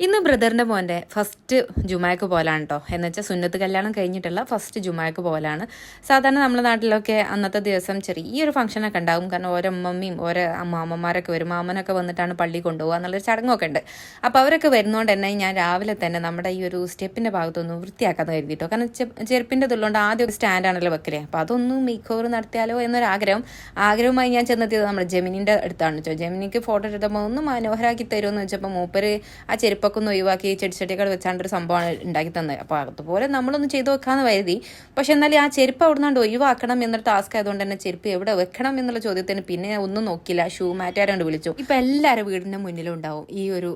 ഇന്ന് ബ്രദറിന്റെ മോന്റെ ഫസ്റ്റ് ജുമാക്ക് പോലാണ് കേട്ടോ എന്ന് വെച്ചാൽ സുന്നത്ത് കല്യാണം കഴിഞ്ഞിട്ടുള്ള ഫസ്റ്റ് ജുമാക്ക് പോലാണ്. സാധാരണ നമ്മുടെ നാട്ടിലൊക്കെ അന്നത്തെ ദിവസം ചെറിയൊരു ഫംഗ്ഷനൊക്കെ ഉണ്ടാകും കാരണം ഓരോ അമ്മമ്മയും ഓരോ അമ്മാമ്മമാരൊക്കെ വരും. മാമനൊക്കെ വന്നിട്ടാണ് പള്ളി കൊണ്ടുപോകുക എന്നുള്ളൊരു ചടങ്ങൊക്കെ ഉണ്ട്. അപ്പോൾ അവരൊക്കെ വരുന്നതുകൊണ്ട് തന്നെ ഞാൻ രാവിലെ തന്നെ നമ്മുടെ ഈ ഒരു സ്റ്റെപ്പിന്റെ ഭാഗത്തൊന്ന് വൃത്തിയാക്കാന്ന് കരുതിട്ടോ. കാരണം ചെ- ചെരുപ്പിന്റെ തുള്ളുകൊണ്ട് ആദ്യം ഒരു സ്റ്റാൻഡാണല്ലോ വെക്കലേ. അപ്പോൾ അതൊന്ന് മേക്ക് ഓവർ നടത്തിയാലോ എന്നൊരു ആഗ്രഹം ആഗ്രഹമായി ഞാൻ ചെന്നെത്തിയത് നമ്മുടെ ജെമിനിന്റെ അടുത്താണ് വെച്ചോ ജെമിനിക്ക് ഫോട്ടോ എടുത്തപ്പോൾ ഒന്ന് മനോഹരാക്കി തരുമെന്ന് വെച്ചപ്പോൾ മൂപ്പര് ആ ചെരുപ്പൊക്കെ ഒന്ന് ഒഴിവാക്കി ചെടിച്ചെടികൾ വെച്ചാണ്ട് ഒരു സംഭവമാണ് ഉണ്ടാക്കി തന്നത്. അപ്പോൾ അതുപോലെ നമ്മളൊന്ന് ചെയ്തു വെക്കാമെന്ന് കരുതി. പക്ഷെ എന്നാലും ആ ചെരുപ്പ് അവിടെ നിന്നാണ്ട് ഒഴിവാക്കണം എന്നൊരു ടാസ്ക് ആയതുകൊണ്ട് തന്നെ ചെരുപ്പ് എവിടെ വെക്കണം എന്നുള്ള ചോദ്യത്തിന് പിന്നെ ഒന്നും നോക്കില്ല ഷൂ മാറ്റാരോണ്ട് വിളിച്ചു. ഇപ്പം എല്ലാവരും വീടിന്റെ മുന്നിലും ഉണ്ടാവും ഈ ഒരു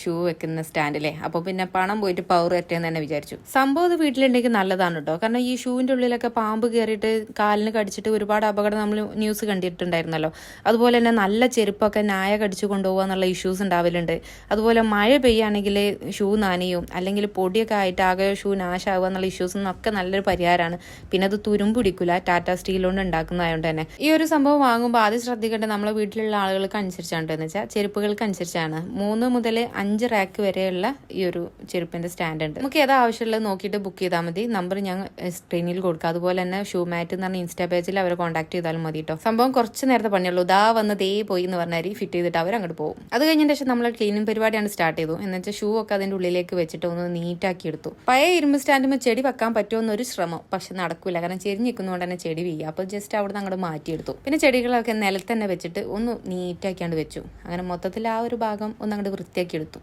ഷൂ വെക്കുന്ന സ്റ്റാൻഡിലെ അപ്പോൾ പിന്നെ പണം പോയിട്ട് പവർ പറ്റേന്ന് തന്നെ വിചാരിച്ചു. സംഭവം അത് വീട്ടിലുണ്ടെങ്കിൽ നല്ലതാണ് കേട്ടോ കാരണം ഈ ഷൂവിന്റെ ഉള്ളിലൊക്കെ പാമ്പ് കയറിയിട്ട് കാലിന് കടിച്ചിട്ട് ഒരുപാട് അപകടം നമ്മൾ ന്യൂസ് കണ്ടിട്ടുണ്ടായിരുന്നല്ലോ. അതുപോലെ തന്നെ നല്ല ചെരുപ്പൊക്കെ നായ കടിച്ചു കൊണ്ടുപോകുക എന്നുള്ള ഇഷ്യൂസ് ഉണ്ടാവലുണ്ട്. അതുപോലെ മഴ പെയ്യുകയാണെങ്കിൽ ഷൂ നനയും അല്ലെങ്കിൽ പൊടിയൊക്കെ ആയിട്ട് ആകെ ഷൂ നാശാവുക എന്നുള്ള ഒക്കെ നല്ലൊരു പരിഹാരമാണ്. പിന്നെ അത് തുരുമ്പുടിക്കില്ല ടാറ്റാ സ്റ്റീൽ കൊണ്ട് ഉണ്ടാക്കുന്നതായതുകൊണ്ട് തന്നെ. ഈ ഒരു സംഭവം വാങ്ങുമ്പോൾ ആദ്യം ശ്രദ്ധിക്കേണ്ടത് നമ്മളെ വീട്ടിലുള്ള ആളുകൾക്ക് അനുസരിച്ചാണ് എന്ന് വെച്ചാൽ ചെരുപ്പുകൾക്ക് അനുസരിച്ചാണ്. മൂന്ന് മുതൽ അഞ്ച് റാക്ക് വരെയുള്ള ഈ ഒരു ചെരുപ്പിന്റെ സ്റ്റാൻഡ് ഉണ്ട്. നമുക്ക് ഏതാ ആവശ്യമുള്ളത് നോക്കിയിട്ട് ബുക്ക് ചെയ്താൽ മതി. നമ്പർ ഞാൻ സ്ക്രീനിൽ കൊടുക്കാം. അതുപോലെ തന്നെ ഷൂ മാറ്റ് എന്ന് പറഞ്ഞ ഇൻസ്റ്റാ പേജിൽ അവരെ കോൺടാക്ട് ചെയ്താലും മതി കേട്ടോ സംഭവം കുറച്ച് നേരത്തെ പണിയുള്ളൂ. ദാ വന്ന് ദേ പോയി എന്ന് പറഞ്ഞാൽ ഫിറ്റ് ചെയ്തിട്ട് അവർ അങ്ങോട്ട് പോകും. അത് കഴിഞ്ഞതിന് ശേഷം നമ്മൾ ക്ലീനിങ് പരിപാടിയാണ് സ്റ്റാർട്ട് ചെയ്തു. എന്ന് വെച്ചാൽ ഷൂ ഒക്കെ അതിന്റെ ഉള്ളിലേക്ക് വെച്ചിട്ട് ഒന്ന് നീറ്റാക്കി എടുത്തു. പഴയ ഇരുമ്പ് സ്റ്റാൻഡുമ്പോൾ ചെടി വെക്കാൻ പറ്റുമെന്നൊരു ശ്രമം പക്ഷെ നടക്കൂല. കാരണം ചെരി നിൽക്കുന്നതുകൊണ്ട് തന്നെ ചെടി വീഴുക അപ്പോൾ ജസ്റ്റ് അവിടെ നിന്ന് അങ്ങോട്ട് മാറ്റിയെടുത്തു. പിന്നെ ചെടികളൊക്കെ നിലത്ത് തന്നെ വെച്ചിട്ട് ഒന്ന് നീറ്റാക്കിയാണ്ട് വെച്ചു. അങ്ങനെ മൊത്തത്തിൽ ആ ഒരു ഭാഗം ഒന്ന് അങ്ങോട്ട് വൃത്തിയാക്കി എടുത്തു.